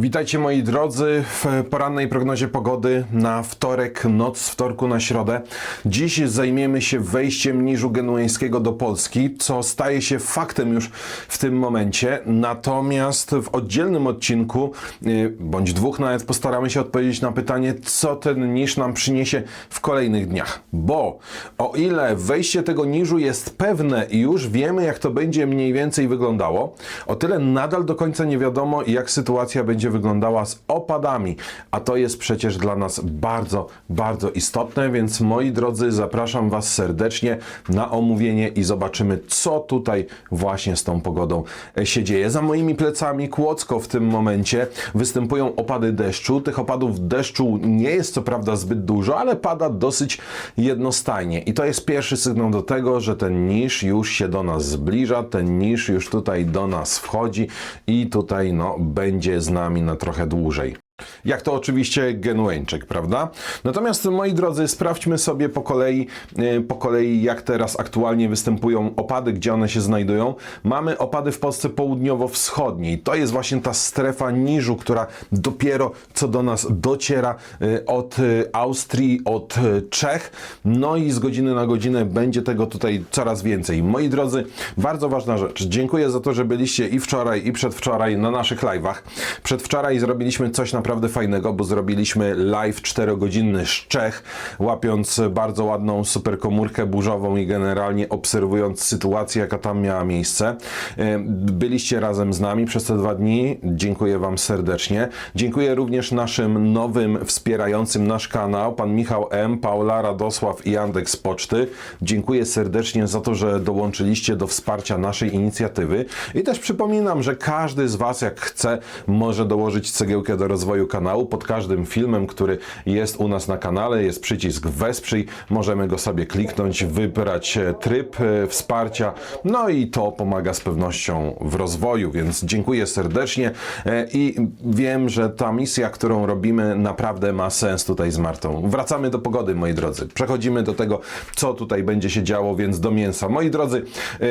Witajcie moi drodzy w porannej prognozie pogody na wtorek, noc z wtorku na środę. Dziś zajmiemy się wejściem niżu genueńskiego do Polski, co staje się faktem już w tym momencie. Natomiast w oddzielnym odcinku, y, bądź dwóch nawet, postaramy się odpowiedzieć na pytanie, co ten niż nam przyniesie w kolejnych dniach. Bo o ile wejście tego niżu jest pewne i już wiemy, jak to będzie mniej więcej wyglądało, o tyle nadal do końca nie wiadomo, jak sytuacja będzie wyglądała z opadami, a to jest przecież dla nas bardzo, bardzo istotne, więc moi drodzy, zapraszam Was serdecznie na omówienie i zobaczymy, co tutaj właśnie z tą pogodą e, się dzieje. Za moimi plecami Kłodzko w tym momencie występują opady deszczu. Tych opadów deszczu nie jest co prawda zbyt dużo, ale pada dosyć jednostajnie i to jest pierwszy sygnał do tego, że ten niż już się do nas zbliża, ten niż już tutaj do nas wchodzi i tutaj no, będzie z nami na trochę dłużej. Jak to oczywiście Genueńczyk, prawda? Natomiast moi drodzy, sprawdźmy sobie po kolei, e, po kolei jak teraz aktualnie występują opady, gdzie one się znajdują. Mamy opady w Polsce południowo-wschodniej. To jest właśnie ta strefa niżu, która dopiero co do nas dociera e, od e, Austrii, od Czech. No i z godziny na godzinę będzie tego tutaj coraz więcej. Moi drodzy, bardzo ważna rzecz. Dziękuję za to, że byliście i wczoraj, i przedwczoraj na naszych live'ach. Przedwczoraj zrobiliśmy coś naprawdę fajnego, bo zrobiliśmy live 4-godzinny z Czech, łapiąc bardzo ładną super komórkę burzową i generalnie obserwując sytuację, jaka tam miała miejsce. E, Byliście razem z nami przez te dwa dni. Dziękuję Wam serdecznie. Dziękuję również naszym nowym wspierającym nasz kanał, pan Michał M., Paula, Radosław i Andek z Poczty. Dziękuję serdecznie za to, że dołączyliście do wsparcia naszej inicjatywy. I też przypominam, że każdy z Was, jak chce, może dołożyć cegiełkę do rozwoju kanału. Pod każdym filmem, który jest u nas na kanale, jest przycisk Wesprzyj. Możemy go sobie kliknąć, wybrać e, tryb e, wsparcia. No i to pomaga z pewnością w rozwoju, więc dziękuję serdecznie e, i wiem, że ta misja, którą robimy, naprawdę ma sens tutaj z Martą. Wracamy do pogody, moi drodzy. Przechodzimy do tego, co tutaj będzie się działo, więc do mięsa. Moi drodzy,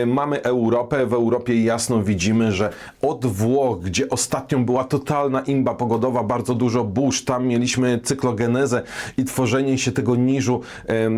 mamy Europę. W Europie jasno widzimy, że od Włoch, gdzie ostatnio była totalna imba pogodowa, bardzo dużo burz, tam mieliśmy cyklogenezę i tworzenie się tego niżu, e,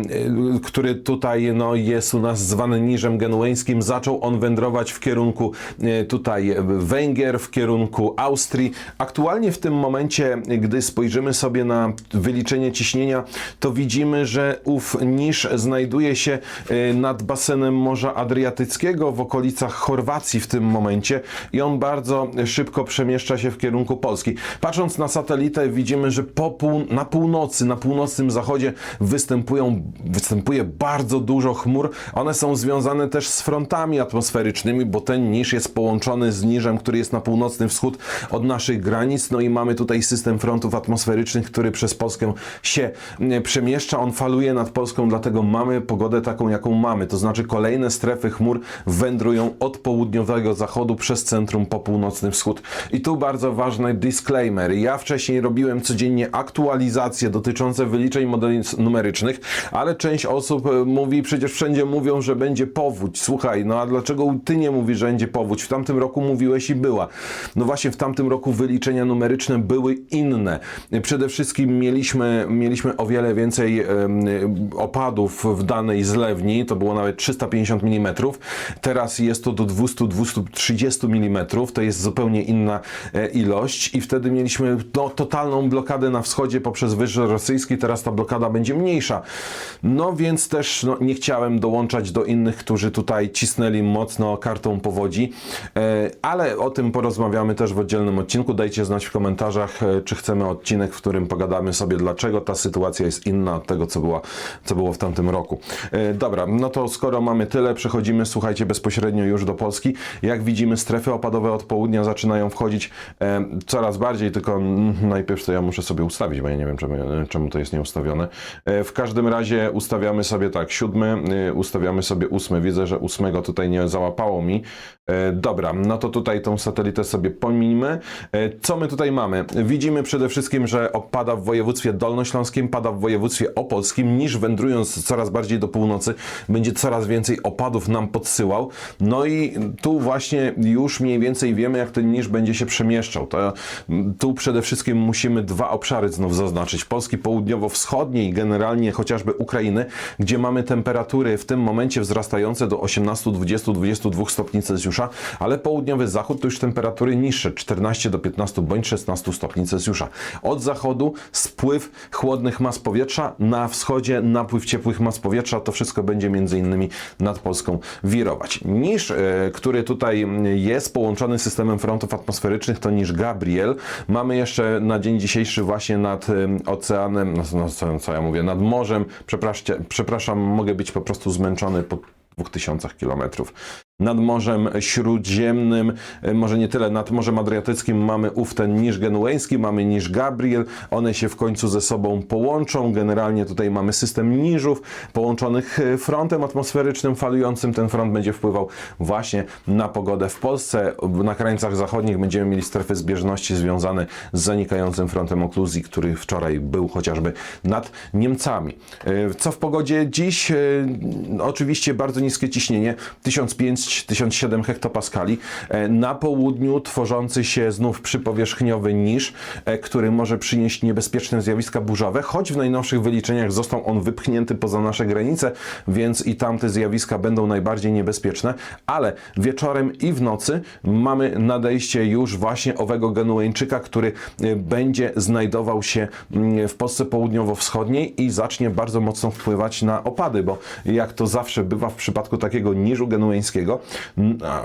który tutaj no, jest u nas zwany niżem genueńskim. Zaczął on wędrować w kierunku e, tutaj Węgier, w kierunku Austrii. Aktualnie w tym momencie, gdy spojrzymy sobie na wyliczenie ciśnienia, to widzimy, że ów niż znajduje się e, nad basenem Morza Adriatyckiego w okolicach Chorwacji w tym momencie i on bardzo szybko przemieszcza się w kierunku Polski. Patrząc na satelitę widzimy, że pół, na północy, na północnym zachodzie występują, występuje bardzo dużo chmur. One są związane też z frontami atmosferycznymi, bo ten niż jest połączony z niżem, który jest na północny wschód od naszych granic. No i mamy tutaj system frontów atmosferycznych, który przez Polskę się przemieszcza. On faluje nad Polską, dlatego mamy pogodę taką, jaką mamy. To znaczy kolejne strefy chmur wędrują od południowego zachodu przez centrum po północny wschód. I tu bardzo ważny disclaimer. Ja wcześniej robiłem codziennie aktualizacje dotyczące wyliczeń modeli numerycznych, ale część osób e, mówi, przecież wszędzie mówią, że będzie powódź. Słuchaj, no a dlaczego ty nie mówisz, że będzie powódź? W tamtym roku mówiłeś i była. No właśnie w tamtym roku wyliczenia numeryczne były inne. Przede wszystkim mieliśmy, mieliśmy o wiele więcej opadów w danej zlewni, to było nawet 350 mm. Teraz jest to do 200-230 mm, to jest zupełnie inna e, ilość i wtedy mieliśmy no, totalną blokadę na wschodzie poprzez wyż rosyjski, teraz ta blokada będzie mniejsza. No więc też no, nie chciałem dołączać do innych, którzy tutaj cisnęli mocno kartą powodzi, e, ale o tym porozmawiamy też w oddzielnym odcinku. Dajcie znać w komentarzach, e, czy chcemy odcinek, w którym pogadamy sobie, dlaczego ta sytuacja jest inna od tego, co, była, co było w tamtym roku. E, Dobra, no to skoro mamy tyle, przechodzimy, słuchajcie, bezpośrednio już do Polski. Jak widzimy, strefy opadowe od południa zaczynają wchodzić coraz bardziej, tylko najpierw to ja muszę sobie ustawić, bo ja nie wiem czemu, czemu to jest nieustawione. E, W każdym razie ustawiamy sobie tak, siódmy, y, ustawiamy sobie ósmy. Widzę, że ósmego tutaj nie załapało mi. E, Dobra, no to tutaj tą satelitę sobie pomijmy. E, Co my tutaj mamy? Widzimy przede wszystkim, że opada w województwie dolnośląskim, pada w województwie opolskim, niż wędrując coraz bardziej do północy, będzie coraz więcej opadów nam podsyłał. No i tu właśnie już mniej więcej wiemy, jak ten niż będzie się przemieszczał. To, mm, tu przede wszystkim musimy dwa obszary znów zaznaczyć. Polski południowo-wschodniej generalnie chociażby Ukrainy, gdzie mamy temperatury w tym momencie wzrastające do 18, 20, 22 stopni Celsjusza, ale południowy zachód to już temperatury niższe, 14 do 15 bądź 16 stopni Celsjusza. Od zachodu spływ chłodnych mas powietrza, na wschodzie napływ ciepłych mas powietrza, to wszystko będzie między innymi nad Polską wirować. Niż, e, który tutaj jest połączony z systemem frontów atmosferycznych, to niż Gabriel. Mamy jeszcze na dzień dzisiejszy właśnie nad em, oceanem, no, no co, co ja mówię, nad morzem, przepraszam, mogę być po prostu zmęczony po 2000 kilometrów. Nad Morzem Śródziemnym, e, może nie tyle, nad Morzem Adriatyckim mamy ów ten niż genueński, mamy niż Gabriel, one się w końcu ze sobą połączą. Generalnie tutaj mamy system niżów połączonych e, frontem atmosferycznym falującym. Ten front będzie wpływał właśnie na pogodę w Polsce. Na krańcach zachodnich będziemy mieli strefy zbieżności związane z zanikającym frontem okluzji, który wczoraj był chociażby nad Niemcami. E, Co w pogodzie dziś? Oczywiście bardzo niskie ciśnienie, 1500-1700 hektopaskali. E, Na południu tworzący się znów przypowierzchniowy niż, e, który może przynieść niebezpieczne zjawiska burzowe, choć w najnowszych wyliczeniach został on wypchnięty poza nasze granice, więc i tamte zjawiska będą najbardziej niebezpieczne, ale wieczorem i w nocy mamy nadejście już właśnie owego Genueńczyka, który e, będzie znajdował się mm, w Polsce południowo-wschodniej i zacznie bardzo mocno wpływać na opady, bo jak to zawsze bywa w przypadku takiego niżu genueńskiego,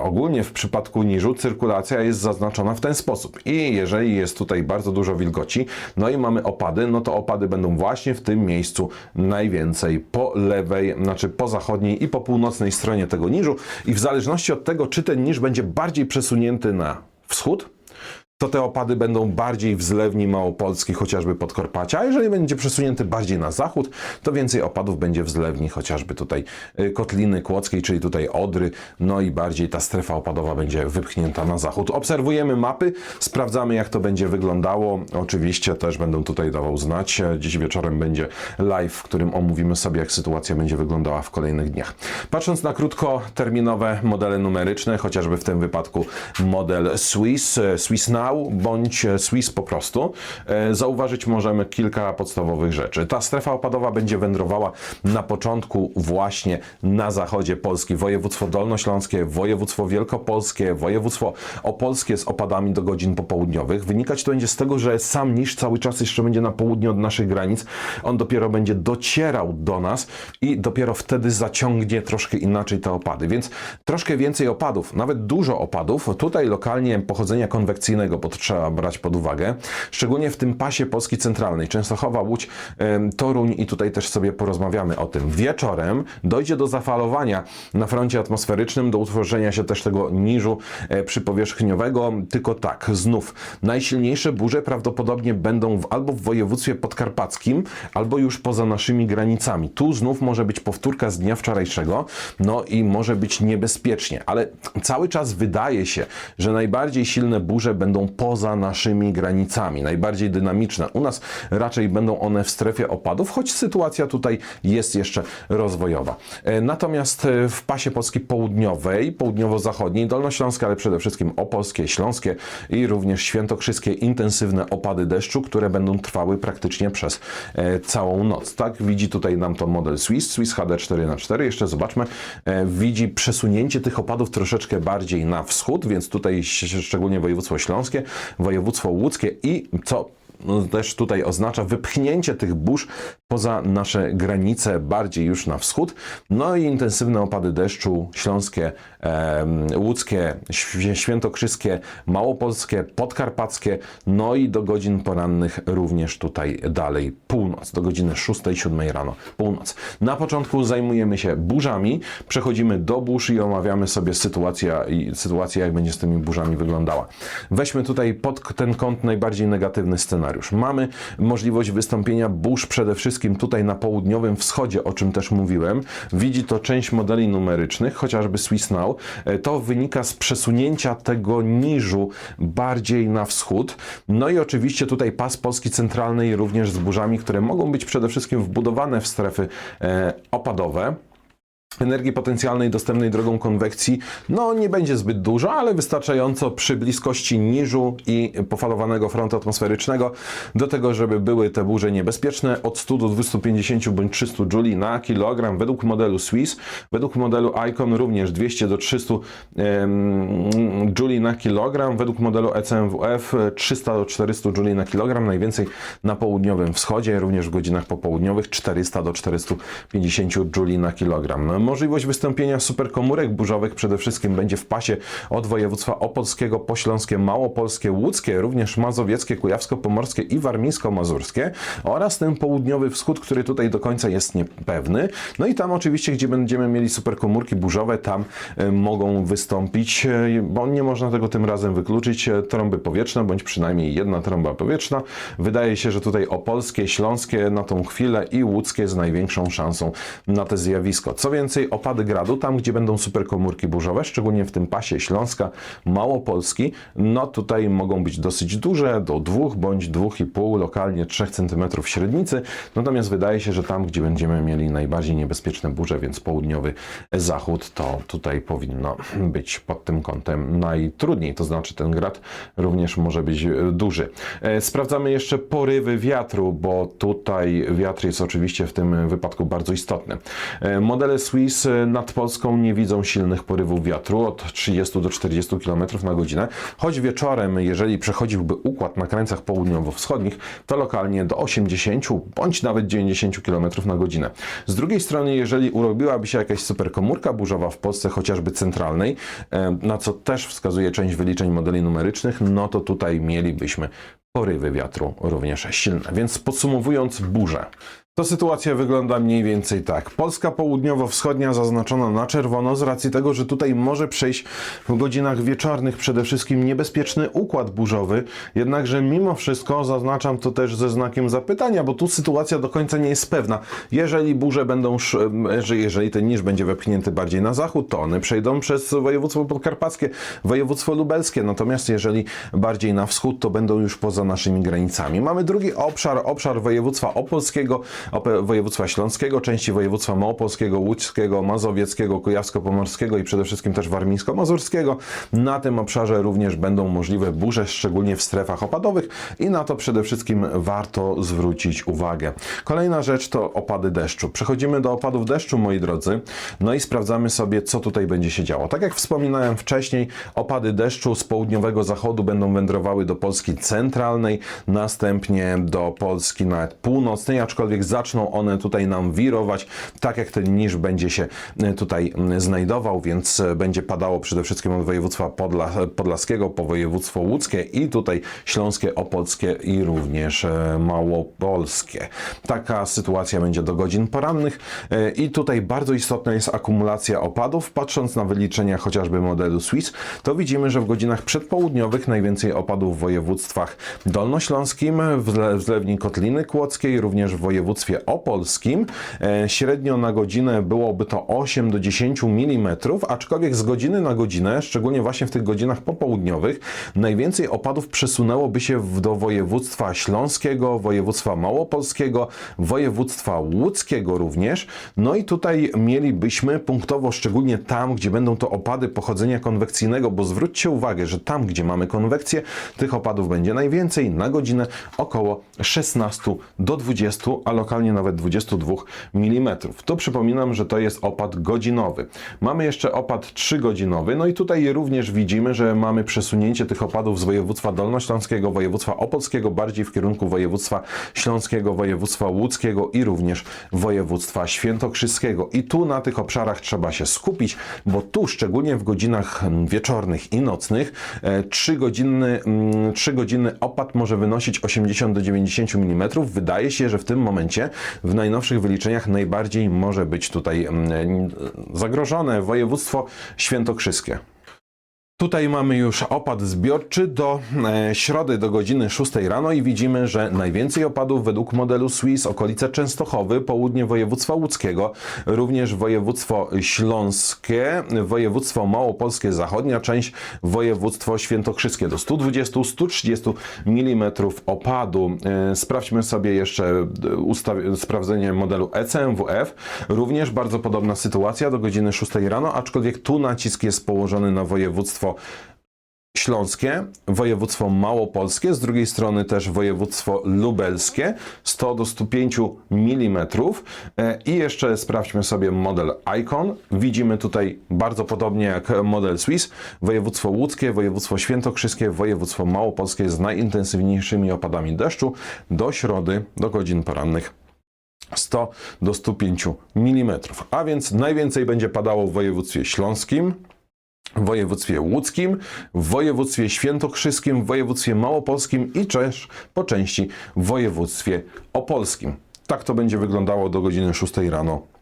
ogólnie w przypadku niżu cyrkulacja jest zaznaczona w ten sposób. I jeżeli jest tutaj bardzo dużo wilgoci, no i mamy opady, no to opady będą właśnie w tym miejscu najwięcej po lewej, znaczy po zachodniej i po północnej stronie tego niżu. I w zależności od tego, czy ten niż będzie bardziej przesunięty na wschód, to te opady będą bardziej w zlewni małopolskiej, chociażby Podkarpacia, a jeżeli będzie przesunięty bardziej na zachód, to więcej opadów będzie w zlewni, chociażby tutaj y, Kotliny Kłodzkiej, czyli tutaj Odry, no i bardziej ta strefa opadowa będzie wypchnięta na zachód. Obserwujemy mapy, sprawdzamy jak to będzie wyglądało. Oczywiście też będę tutaj dawał znać. Dziś wieczorem będzie live, w którym omówimy sobie jak sytuacja będzie wyglądała w kolejnych dniach. Patrząc na krótkoterminowe modele numeryczne, chociażby w tym wypadku model Swiss, e, Swiss Now, bądź Swiss po prostu, e, zauważyć możemy kilka podstawowych rzeczy. Ta strefa opadowa będzie wędrowała na początku właśnie na zachodzie Polski. Województwo dolnośląskie, województwo wielkopolskie, województwo opolskie z opadami do godzin popołudniowych. Wynikać to będzie z tego, że sam niż cały czas jeszcze będzie na południe od naszych granic. On dopiero będzie docierał do nas i dopiero wtedy zaciągnie troszkę inaczej te opady. Więc troszkę więcej opadów, nawet dużo opadów. Tutaj lokalnie pochodzenia konwekcyjnego, to trzeba brać pod uwagę. Szczególnie w tym pasie Polski Centralnej. Częstochowa, Łódź, Toruń i tutaj też sobie porozmawiamy o tym. Wieczorem dojdzie do zafalowania na froncie atmosferycznym, do utworzenia się też tego niżu e, przypowierzchniowego. Tylko tak, znów najsilniejsze burze prawdopodobnie będą w, albo w województwie podkarpackim, albo już poza naszymi granicami. Tu znów może być powtórka z dnia wczorajszego, no i może być niebezpiecznie, ale cały czas wydaje się, że najbardziej silne burze będą poza naszymi granicami, najbardziej dynamiczne. U nas raczej będą one w strefie opadów, choć sytuacja tutaj jest jeszcze rozwojowa. E, Natomiast e, w pasie Polski Południowej, Południowo-Zachodniej, Dolnośląskie, ale przede wszystkim opolskie, śląskie i również świętokrzyskie intensywne opady deszczu, które będą trwały praktycznie przez e, całą noc. Tak widzi tutaj nam to model Swiss, Swiss HD 4x4. Jeszcze zobaczmy, widzi przesunięcie tych opadów troszeczkę bardziej na wschód, więc tutaj szczególnie województwo śląskie, województwo łódzkie i co też tutaj oznacza wypchnięcie tych burz poza nasze granice, bardziej już na wschód. No i intensywne opady deszczu śląskie, em, łódzkie, św- świętokrzyskie, małopolskie, podkarpackie, no i do godzin porannych również tutaj dalej północ, do godziny 6-7 rano, północ. Na początku zajmujemy się burzami, przechodzimy do burz i omawiamy sobie sytuację, sytuację jak będzie z tymi burzami wyglądała. Weźmy tutaj pod ten kąt najbardziej negatywny scenariusz. Mamy możliwość wystąpienia burz przede wszystkim tutaj na południowym wschodzie, o czym też mówiłem. Widzi to część modeli numerycznych, chociażby Swiss Now. E, To wynika z przesunięcia tego niżu bardziej na wschód. No i oczywiście tutaj pas Polski Centralnej również z burzami, które mogą być przede wszystkim wbudowane w strefy e, opadowe. Energii potencjalnej dostępnej drogą konwekcji no nie będzie zbyt dużo, ale wystarczająco przy bliskości niżu i pofalowanego frontu atmosferycznego do tego, żeby były te burze niebezpieczne. Od 100 do 250 bądź 300 Joule na kilogram. Według modelu Swiss, według modelu Icon również 200 do 300 em, Joule na kilogram, według modelu ECMWF 300 do 400 Joule na kilogram, najwięcej na południowym wschodzie, również w godzinach popołudniowych 400 do 450 Joule na kilogram. No, Możliwość wystąpienia superkomórek burzowych przede wszystkim będzie w pasie od województwa opolskiego, pośląskie, małopolskie, łódzkie, również mazowieckie, kujawsko-pomorskie i warmińsko-mazurskie oraz ten południowy wschód, który tutaj do końca jest niepewny. No i tam oczywiście, gdzie będziemy mieli superkomórki burzowe, tam e, mogą wystąpić, e, bo nie można tego tym razem wykluczyć, e, trąby powietrzne, bądź przynajmniej jedna trąba powietrzna. Wydaje się, że tutaj opolskie, śląskie na tą chwilę i łódzkie z największą szansą na to zjawisko. Co więcej, opady gradu, tam gdzie będą superkomórki burzowe, szczególnie w tym pasie Śląska, Małopolski, no tutaj mogą być dosyć duże, do 2 bądź 2,5, lokalnie 3 cm średnicy. Natomiast wydaje się, że tam, gdzie będziemy mieli najbardziej niebezpieczne burze, więc południowy zachód, to tutaj powinno być pod tym kątem najtrudniej. To znaczy ten grad również może być duży. E, Sprawdzamy jeszcze porywy wiatru, bo tutaj wiatr jest oczywiście w tym wypadku bardzo istotny. E, Modele Swiss nad Polską nie widzą silnych porywów wiatru od 30 do 40 km na godzinę, choć wieczorem, jeżeli przechodziłby układ na krańcach południowo-wschodnich, to lokalnie do 80 bądź nawet 90 km na godzinę. Z drugiej strony, jeżeli urobiłaby się jakaś superkomórka burzowa w Polsce, chociażby centralnej, e, na co też wskazuje część wyliczeń modeli numerycznych, no to tutaj mielibyśmy porywy wiatru również silne. Więc podsumowując burzę. To sytuacja wygląda mniej więcej tak. Polska południowo-wschodnia zaznaczona na czerwono z racji tego, że tutaj może przejść w godzinach wieczornych przede wszystkim niebezpieczny układ burzowy. Jednakże mimo wszystko zaznaczam to też ze znakiem zapytania, bo tu sytuacja do końca nie jest pewna. Jeżeli burze będą, jeżeli ten niż będzie wepchnięty bardziej na zachód, to one przejdą przez województwo podkarpackie, województwo lubelskie. Natomiast jeżeli bardziej na wschód, to będą już poza naszymi granicami. Mamy drugi obszar, obszar województwa opolskiego, op- województwa śląskiego, części województwa małopolskiego, łódzkiego, mazowieckiego, kujawsko-pomorskiego i przede wszystkim też warmińsko-mazurskiego. Na tym obszarze również będą możliwe burze, szczególnie w strefach opadowych i na to przede wszystkim warto zwrócić uwagę. Kolejna rzecz to opady deszczu. Przechodzimy do opadów deszczu, moi drodzy, no i sprawdzamy sobie, co tutaj będzie się działo. Tak jak wspominałem wcześniej, opady deszczu z południowego zachodu będą wędrowały do Polski centralnej, następnie do Polski nawet północnej, aczkolwiek zaczną one tutaj nam wirować, tak jak ten niż będzie się e, tutaj znajdował, więc e, będzie padało przede wszystkim od województwa Podla, podlaskiego po województwo łódzkie i tutaj śląskie, opolskie i również e, małopolskie. Taka sytuacja będzie do godzin porannych e, i tutaj bardzo istotna jest akumulacja opadów. Patrząc na wyliczenia chociażby modelu Swiss, to widzimy, że w godzinach przedpołudniowych najwięcej opadów w województwach dolnośląskim, w zlewni Kotliny Kłodzkiej, również w województwie opolskim. E, Średnio na godzinę byłoby to 8 do 10 mm, aczkolwiek z godziny na godzinę, szczególnie właśnie w tych godzinach popołudniowych, najwięcej opadów przesunęłoby się do województwa śląskiego, województwa małopolskiego, województwa łódzkiego również. No i tutaj mielibyśmy punktowo, szczególnie tam, gdzie będą to opady pochodzenia konwekcyjnego, bo zwróćcie uwagę, że tam, gdzie mamy konwekcję, tych opadów będzie najwięcej na godzinę około 16 do 20, a lokalnie lokalnie nawet 22 mm. Tu przypominam, że to jest opad godzinowy. Mamy jeszcze opad 3-godzinowy, no i tutaj również widzimy, że mamy przesunięcie tych opadów z województwa dolnośląskiego, województwa opolskiego, bardziej w kierunku województwa śląskiego, województwa łódzkiego i również województwa świętokrzyskiego. I tu na tych obszarach trzeba się skupić, bo tu szczególnie w godzinach mm, wieczornych i nocnych 3-godzinny, 3-godzinny opad może wynosić 80 do 90 mm. Wydaje się, że w tym momencie w najnowszych wyliczeniach najbardziej może być tutaj mm, zagrożone województwo świętokrzyskie. Tutaj mamy już opad zbiorczy do e, środy do godziny 6 rano i widzimy, że najwięcej opadów według modelu Swiss okolice Częstochowy, południe województwa łódzkiego, również województwo śląskie, województwo małopolskie zachodnia część, województwo świętokrzyskie do 120-130 mm opadu. E, Sprawdźmy sobie jeszcze e, sprawdzenie modelu ECMWF. Również bardzo podobna sytuacja do godziny 6 rano, aczkolwiek tu nacisk jest położony na województwo śląskie, województwo małopolskie, z drugiej strony też województwo lubelskie 100 do 105 mm E, i jeszcze sprawdźmy sobie model Icon. Widzimy tutaj bardzo podobnie jak model Swiss, województwo łódzkie, województwo świętokrzyskie, województwo małopolskie z najintensywniejszymi opadami deszczu do środy, do godzin porannych. 100 do 105 mm. A więc najwięcej będzie padało w województwie śląskim, w województwie łódzkim, w województwie świętokrzyskim, w województwie małopolskim i też po części w województwie opolskim. Tak to będzie wyglądało do godziny 6 rano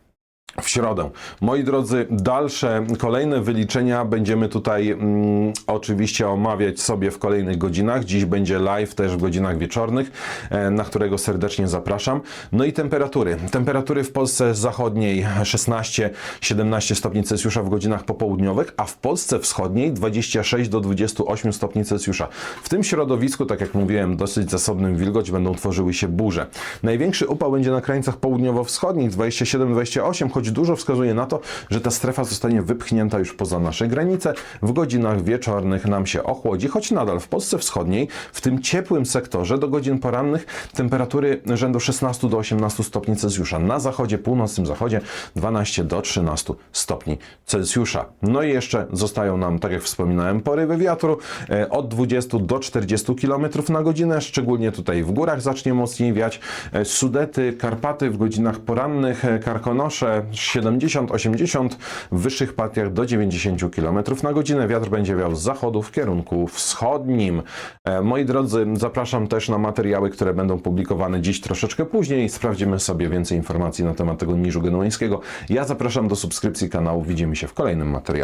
w środę. Moi drodzy, dalsze, kolejne wyliczenia będziemy tutaj mm, oczywiście omawiać sobie w kolejnych godzinach. Dziś będzie live też w godzinach wieczornych, e, na którego serdecznie zapraszam. No i temperatury. Temperatury w Polsce zachodniej 16-17 stopni Celsjusza w godzinach popołudniowych, a w Polsce wschodniej 26 do 28 stopni Celsjusza. W tym środowisku, tak jak mówiłem, dosyć zasobnym wilgoć będą tworzyły się burze. Największy upał będzie na krańcach południowo-wschodnich 27-28, choć dużo wskazuje na to, że ta strefa zostanie wypchnięta już poza nasze granice. W godzinach wieczornych nam się ochłodzi, choć nadal w Polsce Wschodniej, w tym ciepłym sektorze do godzin porannych temperatury rzędu 16 do 18 stopni Celsjusza. Na zachodzie, północnym zachodzie 12 do 13 stopni Celsjusza. No i jeszcze zostają nam, tak jak wspominałem, porywy wiatru e, od 20 do 40 km na godzinę, szczególnie tutaj w górach zacznie mocniej wiać. E, Sudety, Karpaty w godzinach porannych, e, Karkonosze 70-80, w wyższych partiach do 90 km na godzinę. Wiatr będzie wiał z zachodu w kierunku wschodnim. E, Moi drodzy, zapraszam też na materiały, które będą publikowane dziś troszeczkę później. Sprawdzimy sobie więcej informacji na temat tego niżu genueńskiego. Ja zapraszam do subskrypcji kanału. Widzimy się w kolejnym materiale.